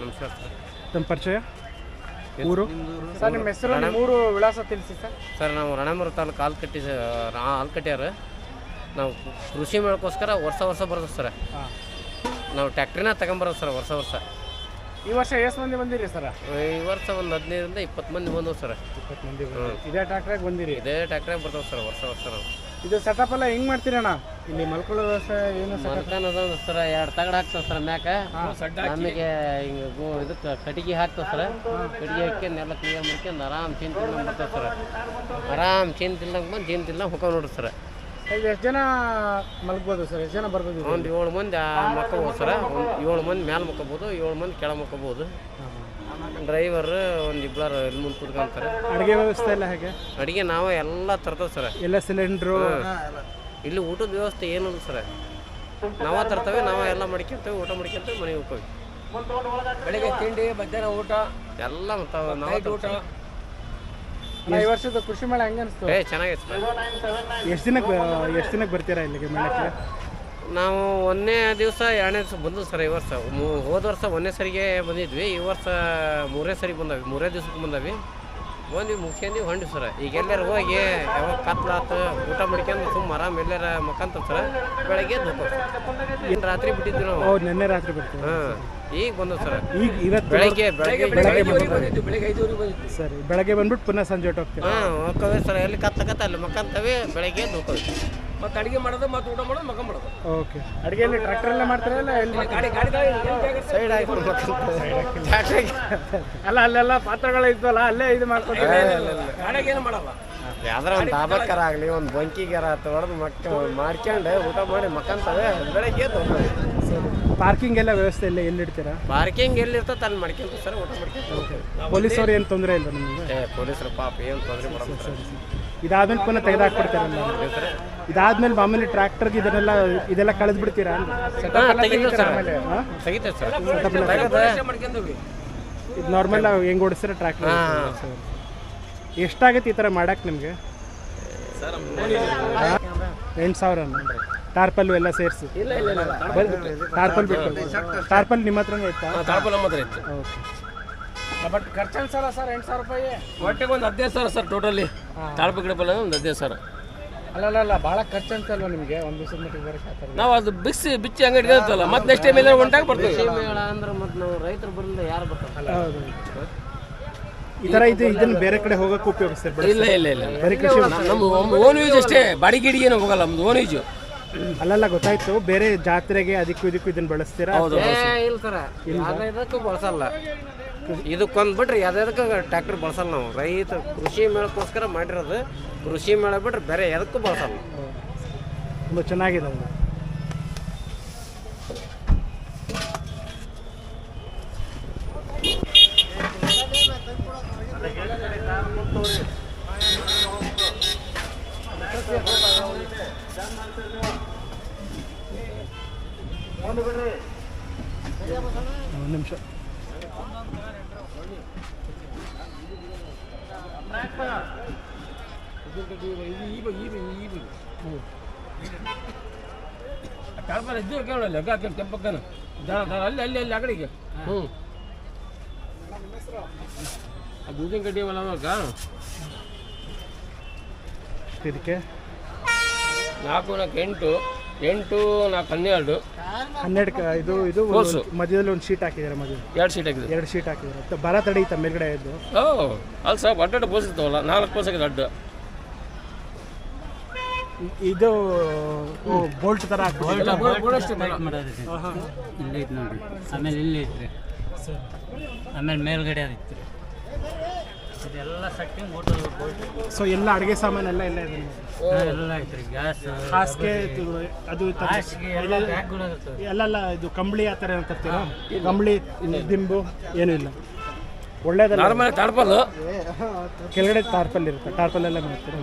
ನಮಸ್ಕಾರ ಸರ್ ತಮ್ಮ ಪರಿಚಯ? ಊರು? ಸರ್ ನಿಮ್ಮ ಹೆಸರು ನಿಮ್ಮ ಊರು ವಿಳಾಸ ತಿಳಿಸಿ ಸರ್. ಸರ್ ನಾವು ರಣಮೂರು ತಾಲೂಕು ಆಲ್ಕಟ್ಟಿ ಕಟ್ಟಿ ಹಾಲು ಕಟ್ಟ್ಯಾರ ನಾವು ಕೃಷಿ ಮೇಳಕ್ಕೋಸ್ಕರ ವರ್ಷ ವರ್ಷ ಬರೋದು ಸರ್. ನಾವು ಟ್ಯಾಕ್ಟ್ರಿನ ತಗೊಂಬರೋದು ಸರ್ ವರ್ಷ ವರ್ಷ. ಈ ವರ್ಷ ಎಷ್ಟು ಮಂದಿ ಬಂದಿರಿ ಸರ್? ಈ ವರ್ಷ ಒಂದು ಹದಿನೈದರಿಂದ ಇಪ್ಪತ್ತು ಮಂದಿ ಬಂದವು ಸರ್. ಇಪ್ಪತ್ತು ಮಂದಿ ಬಂದಿರಿ. ಇದೇ ಟ್ರ್ಯಾಕ್ಟ್ರಾಗ ಬಂದಿರಿ? ಇದೇ ಟ್ಯಾಕ್ಟ್ರಾಗ ಬರ್ತಾವೆ ಸರ್ ವರ್ಷ ವರ್ಷ ನಾವು. ಇದು ಸೆಟಪ್ ಎಲ್ಲ ಹೆಂಗ್ ಮಾಡ್ತೀರಣ್ಣ? ಇಲ್ಲಿ ಮಲ್ಕೊಳ್ಳೋ ವ್ಯವಸ್ಥೆ ಏನು ಸೆಟಪ್ ಮಲ್ಕನ್ ಅದ ಸರ್ ಎರಡು ತಗಡ ಹಾಕ್ತಾವ ಸರ್ ಮ್ಯಾಕ. ನಮಗೆ ಹಿಂಗೆ ಗೋ ಇದಕ್ಕೆ ಕಟ್ಟಿಗೆ ಹಾಕ್ತಾವ ಸರ್. ಕಟ್ಟಿಗೆ ಹಾಕಿ ಎಲ್ಲ ಕ್ಲಿಯರ್ ಮಾಡ್ಕೊಂಡು ಆರಾಮ್ ಚಿಂತಿಲ್ಲ ಬರ್ತಾವೆ ಸರ್. ಆರಾಮ್ ಚಿಂತ ತಿನ್ನಂಗೆ ಬಂದು ಚಿಂತ ತಿನ್ನಂಗೆ ಹೋಗ್ತಾವ ನೋಡ್ರಿ ಸರ್. ಇದು ಎಷ್ಟು ಜನ ಮಲ್ಗ್ಬೋದು ಸರ್? ಎಷ್ಟು ಜನ ಬರ್ಬೋದು ಇದು? ಒಂದು ಏಳು ಮಂದಿ ಮಕ್ಕೋಬೋದು ಸರ್. ಒಂದು ಏಳು ಮಂದಿ ಮ್ಯಾಲೆ ಮಕ್ಕೋಬೋದು ಏಳು ಮಂದಿ ಕೆಳ ಮಕ್ಕೋಬೋದು. ಡ್ರೈವರ್ ಒಂದು ಇಬ್ಬರು ಇಲ್ಲಿ ಮುಂದೆ ಕುತ್ಕೊಂತಾರೆ. ಅಡುಗೆ ವ್ಯವಸ್ಥೆ ಎಲ್ಲ ಹೇಗೆ? ಅಡುಗೆ ನಾವೇ ಎಲ್ಲ ತರ್ತೇವೆ ಸರ್. ಎಲ್ಲ ಸಿಲಿಂಡ್ರು? ಇಲ್ಲಿ ಊಟದ ವ್ಯವಸ್ಥೆ ಏನಿಲ್ಲ ಸರ್. ನಾವೇ ತರ್ತವೆ ನಾವೇ ಎಲ್ಲ ಮಾಡ್ಕೊಂತೇವೆ ಊಟ ಮಾಡ್ಕೊಂತೇವೆ ಮನೆಗೆ ಹೋಗ್ತೀವಿ. ಬೆಳಿಗ್ಗೆ ತಿಂಡಿ ಮಧ್ಯಾಹ್ನ ಊಟ. ಎಲ್ಲ ನಾವು ಊಟ. ಈ ವರ್ಷದ ಕೃಷಿ ಮೇಳ ಹೆಂಗೆ ಅನಿಸ್ತು? ಏ ಚೆನ್ನಾಗಿತ್ತು ಎಷ್ಟು ದಿನಕ್ಕೆ ಎಷ್ಟು ದಿನಕ್ಕೆ ಬರ್ತೀರಾ ಇಲ್ಲಿಗೆ ಮೇಳಕ್ಕೆ? ನಾವು ಒಂದನೇ ದಿವಸ ಎರಡನೇ ದಿವಸ ಬಂದು ಸರ್ ಈ ವರ್ಷ. ಮೂ- ಹೋದ ವರ್ಷ ಒಂದನೇ ಸರಿಗೆ ಬಂದಿದ್ವಿ ಈ ವರ್ಷ ಮೂರನೇ ಸರಿ ಬಂದವಿ. ಮೂರೇ ದಿವ್ಸಕ್ಕೆ ಬಂದವಿ. ಬಂದ್ವಿ ಮುಗ್ಸ್ಕೊಂಡ್ವಿ ಹೊಂಡಿವಿ ಸರ್. ಈಗ ಎಲ್ಲರೂ ಹೋಗಿ ಯಾವಾಗ ಕತ್ಲಾತು ಊಟ ಮಾಡ್ಕೊಂಡು ಸುಮ್ಮ ಆರಾಮ್ ಎಲ್ಲರ ಮಕ್ಕಂತ ಸರ್ ಬೆಳಗ್ಗೆ ಎದ್ದು ಹೋಗ್ತೀವಿ ಇನ್ನು ರಾತ್ರಿ ಬಿಟ್ಟಿದ್ವಿ ನಾವು ನಿನ್ನೆ ರಾತ್ರಿ ಬರ್ತೀರಾ ಹಾಂ. ಈಗ ಬಂದವು ಸರ್. ಈಗ ಇವತ್ತು ಬೆಳಗ್ಗೆ ಬೆಳಗ್ಗೆ ಬೆಳಗ್ಗೆ ಐದುವರೆಗೆ ಬಂದಿದ್ದು ಬೆಳಿಗ್ಗೆ ಐದುವರೆಗೆ ಬಂದಿದ್ದು ಸರಿ ಬೆಳಗ್ಗೆ ಬಂದ್ಬಿಟ್ಟು ಪುನಃ ಸಂಜೆ ಹೊಟ್ಟು ಹೋಗ್ತೀರಾ? ಹಾಂ ಹೋಗ್ತವೆ ಸರ್ ಎಲ್ಲಿ ಕತ್ತಕತ್ತ ಕತ್ತ ಅಲ್ಲಿ ಮಕ್ಕಂತವೆ ಬೆಳಗ್ಗೆ ಎದ್ದು ಹೋಗ್ತವೆ ಮತ್ತೆ ಅಡಿಗೆ ಮಾಡೋದು ಮತ್ತೆ ಊಟ ಮಾಡೋದು ಮಕ್ಕ ಮಾಡೋದು. ಓಕೆ. ಅಡುಗೆಯಲ್ಲಿ ಟ್ರ್ಯಾಕ್ಟರ್ ಎಲ್ಲ ಮಾಡ್ತಾರಲ್ಲ ಇಲ್ಲ ಎಲ್ಲಿ? ಗಾಡಿ ಗಾಡಿ ಎಲ್ಲಿ? ಸೈಡ್ ಆಗಿ ಅಲ್ಲ ಅಲ್ಲೆಲ್ಲ ಪಾತ್ರಗಳು ಇದ್ವಲ್ಲ ಅಲ್ಲೇ ಇದು ಮಾಡ್ಕೊತೀವಿ ಗಾಡಿಗೆ ಏನು ಮಾಡಲ್ಲ. ಯಾವ್ದಾರ ಒಂದು ಡಾಬಕ್ಕರ ಆಗಲಿ ಒಂದು ಬಂಕಿಗಾರ ಹೊಡೆದು ಮಕ್ಕ ಮಾಡ್ಕೊಂಡು ಊಟ ಮಾಡಿ ಮಕ್ಕಂತವೆ ಬೆಳಗ್ಗೆ ಎದ್ದು ಹೋಗ್ತವೆ. ಪಾರ್ಕಿಂಗ್ ಎಲ್ಲ ವ್ಯವಸ್ಥೆ ಎಲ್ಲ ಎಲ್ಲಿಡ್ತೀರಾ? ಪಾರ್ಕಿಂಗ್ ಎಲ್ಲಿರ್ತದೆ ಅಲ್ಲಿ ಮಾಡ್ಕೊಂತ ಸರ್ ಊಟ ಮಾಡ್ಕೊಂತ ಪೊಲೀಸರು ಪೊಲೀಸವ್ರು ಏನು ತೊಂದರೆ ಇಲ್ಲ ನಿಮಗೆ? ಏ ಪೊಲೀಸರು ಪಾಪ ಏನು ತೊಂದರೆ ಸರ್ ಇದಾದ್ಮೇಲೆ ಪುನಃ ತೆಗೆದಾಕ್ಬಿಡ್ತೀರ ಇದಾದ್ಮೇಲೆ ಮಾಮೂಲಿ ಟ್ರ್ಯಾಕ್ಟರ್ಗೆ ಇದನ್ನೆಲ್ಲ ಇದೆಲ್ಲ ಕಳೆದು ಬಿಡ್ತೀರಾ ಇದು ನಾರ್ಮಲ್ ಹೆಂಗ್ ಓಡಿಸ್ತೀರ ಟ್ರ್ಯಾಕ್ಟರ್ ಎಷ್ಟಾಗತ್ತೆ ಈ ಥರ ಮಾಡಕ್ಕೆ ನಿಮಗೆ? ಎಂಟು ಸಾವಿರ. ಟಾರ್ಪಲ್ಲು ಎಲ್ಲ ಸೇರಿಸಿ. ಇಲ್ಲ ಇಲ್ಲ ಇಲ್ಲ. ಟಾರ್ಪಲ್ ಬಿಟ್ಟು. ಟಾರ್ಪಲ್ ನಿಮ್ಮ ಹತ್ರನೇ ಇತ್ತಾ? ತಾಳ್ಪಲ್ ನಮ್ಮ ಹತ್ರ ಇತ್ತು. ಓಕೆ. ಬಟ್ ಖರ್ಚು ಅನ್ಸಲ್ಲ ಸರ್ ಎಂಟು ಸಾವಿರ ರೂಪಾಯಿ? ಹೊಟ್ಟೆಗೆ ಒಂದು ಹದಿನೈದು ಸಾವಿರ ಸರ್ ಟೋಟಲಿ. ತಾಳ್ಪ ಗಿಡಪಲ್ಲ ಒಂದು ಹದಿನೈದು ಸಾವಿರ. ಅಲ್ಲ ಅಲ್ಲ ಭಾಳ ಖರ್ಚು ಅಂತಲ್ವ ನಿಮಗೆ? ಒಂದು ದಿವಸದ ಮಟ್ಟಿಗೆ ಬರೋಕೆ ಆ ಥರ ನಾವು ಅದು ಬಿಸಿ ಬಿಚ್ಚಿ ಅಂಗಡಿ ಇರ್ತಲ್ಲ ಮತ್ತೆ ನೆಕ್ಸ್ಟ್ ಟೈಮ್ ಎಲ್ಲ ಒಂಟಾಗಿ ಬರ್ತೀವಿ ಮೇಳ ಅಂದ್ರೆ ಮತ್ತೆ ನಾವು ರೈತರು ಬರಲಿಲ್ಲ ಯಾರು ಬರ್ತಾರೆ? ಹೌದು. ಈ ಥರ ಇದು ಇದನ್ನ ಬೇರೆ ಕಡೆ ಹೋಗಕ್ಕೆ ಉಪಯೋಗಿಸ್ತಾರೆ? ಇಲ್ಲ ಇಲ್ಲ ಇಲ್ಲ. ಬರೀ ಕೃಷಿ ನಮ್ಮ ಓನ್ ಯೂಸ್ ಅಷ್ಟೇ. ಬಾಡಿ ಗಿಡಿಗೆ ಏನು ಹೋಗಲ್ಲ ನಮ್ದು ಓನ್ ಯೂಸ್ ಅಲ್ಲೆಲ್ಲ ಗೊತ್ತಾಯ್ತು ಬೇರೆ ಜಾತ್ರೆಗೆ ಅದಕ್ಕೂ ಇದಕ್ಕೂ ಇದನ್ನ ಬಳಸ್ತೀರಾ? ಏ ಇಲ್ಲ ಸರ. ಯಾವ್ದಕ್ಕೂ ಬಳಸಲ್ಲ. ಇದಕ್ಕೊಂದು ಬಿಟ್ರೆ ಯಾವ್ದಕ್ಕೆ ಟ್ರ್ಯಾಕ್ಟರ್ ಬಳಸಲ್ಲ ನಾವು. ರೈತ ಕೃಷಿ ಮೇಳಕ್ಕೋಸ್ಕರ ಮಾಡಿರೋದು. ಕೃಷಿ ಮೇಳ ಬಿಟ್ರೆ ಬೇರೆ ಯಾವ್ದಕ್ಕೂ ಬಳಸಲ್ಲ. ತುಂಬ ಚೆನ್ನಾಗಿದೆ ಅದು ಒಂದು ನಿಮಿಷ. ತಾಳ್ಪಲ್ ಇದ್ದು ಕೇಳೋಣ ಲೆಕ್ಕ ಹಾಕಿ ಕೆಂಪಕ್ಕನ ಅಲ್ಲಿ ಅಲ್ಲಿ ಅಲ್ಲಿ ಆ ಕಡೆಗೆ ಹ್ಞೂ ಆ ಬೂದಿನ ಕಡ್ಡಿ ಅವೆಲ್ಲ ಅವಾಗ ಇದಕ್ಕೆ? ನಾಲ್ಕು ನಾಲ್ಕು ಎಂಟು. ಎಂಟು ನಾಲ್ಕು ಹನ್ನೆರಡು. ಹನ್ನೆರಡು ಕ- ಇದು ಇದು ಒಂದು- ಕೋಸು. ಮಧ್ಯದಲ್ಲಿ ಒಂದು ಶೀಟ್ ಹಾಕಿದ್ದಾರೆ ಮಧ್ಯ ಎರಡು ಸೀಟ್ ಆಗಿದೆ ಎರಡು ಶೀಟ್ ಹಾಕಿದ್ದಾರೆ. ಬರ ತಡೀತ ಮೇಲ್ಗಡೆ ಇದ್ದು ಓ ಅಲ್ಲಿ ಸ್ವಲ್ಪ ಅಡ್ಡ ಪೋಸ್ ಇರ್ತಾವಲ್ಲ ನಾಲ್ಕು ಪೋಸ್ ಆಗಿದೆ ಅಡ್ಡ ಇದು ಬೋಲ್ಟ್ ತರ ಹಾಕ್ಬಿಟ್ಟಿದ್ದಾರೆ. ಇಲ್ಲೇ ಆಮೇಲೆ ಇಲ್ಲೇ ಆಮೇಲೆ ಮೇಲ್ಗಡೆ ಅದಿತ್ತು. ಸೊ ಎಲ್ಲ ಅಡುಗೆ ಸಾಮಾನೆಲ್ಲ ಎಲ್ಲ ಇದೆ. ಎಲ್ಲ ಐತ್ರಿ ಗ್ಯಾಸ್ ಹಾಸಿಗೆ ಅದು ಹಾಸಿಗೆ ಎಲ್ಲ ಎಲ್ಲೆಲ್ಲ ಇದು ಕಂಬಳಿ ಆ ಥರ ಏನಂತ ತರ್ತೀರಾ ಕಂಬಳಿ ದಿಂಬು ಏನೂ ಇಲ್ಲ. ಒಳ್ಳೇದಲ್ಲ. ನಾರ್ಮಲ್ ತಾಳ್ಪಲ್ಲು ಕೆಳಗಡೆ ಟಾರ್ಪಲ್ ಇರುತ್ತೆ. ಟಾರ್ಪಲ್ ಎಲ್ಲ ಮಾಡ್ತೀರಾ